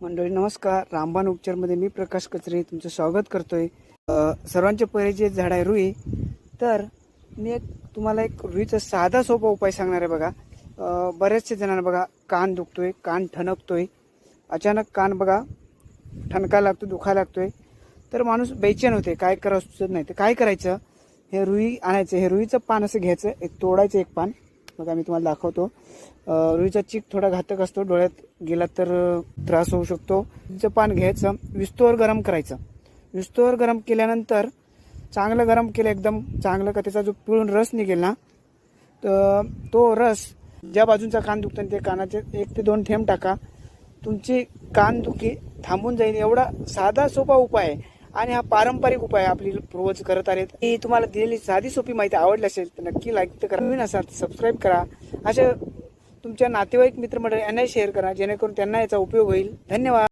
मंडळी नमस्कार. रामबाण उपचारमध्ये मी प्रकाश कचरे तुमचं स्वागत करतोय. आहे सर्वांचे परिचय झाड आहे रुई तर मी एक तुम्हाला एक रुईचा साधा सोपा उपाय सांगणार आहे बघा. बऱ्याचशा जणांना बघा कान दुखतोय कान ठणकतोय. अचानक कान बघा ठणका लागतो दुखा लागतोय. तर माणूस बेचैन होते काय करावं सुचत नाही. तर काय करायचं? हे रुई आणायचं हे रुईचं पान असं घ्यायचं एक तोडायचं एक पान. मग आम्ही तुम्हाला दाखवतो. रुईचा चीक थोडा घातक असतो डोळ्यात गेला तर त्रास होऊ शकतो. रुईचं पान घ्यायचं विस्तोवर गरम करायचं. विस्तोवर गरम केल्यानंतर चांगलं गरम केलं एकदम चांगलं का त्याचा जो पिळून रस निघेल ना तर तो रस ज्या बाजूचा कान दुखतो ते कानाचे एक ते दोन थेंब टाका. तुमची कान दुखी थांबून जाईल एवढा साधा सोपा उपाय आहे. आणि हा पारंपरिक उपाय आपली पूर्वज करत आहेत. ही तुम्हाला दिलेली साधी सोपी माहिती आवडली असेल तर नक्की लाईक तर करा. नवीन असाल सबस्क्राईब करा. अशा तुमच्या नातेवाईक मित्रमंडळी यांनाही शेअर करा जेणेकरून त्यांना याचा उपयोग होईल. धन्यवाद.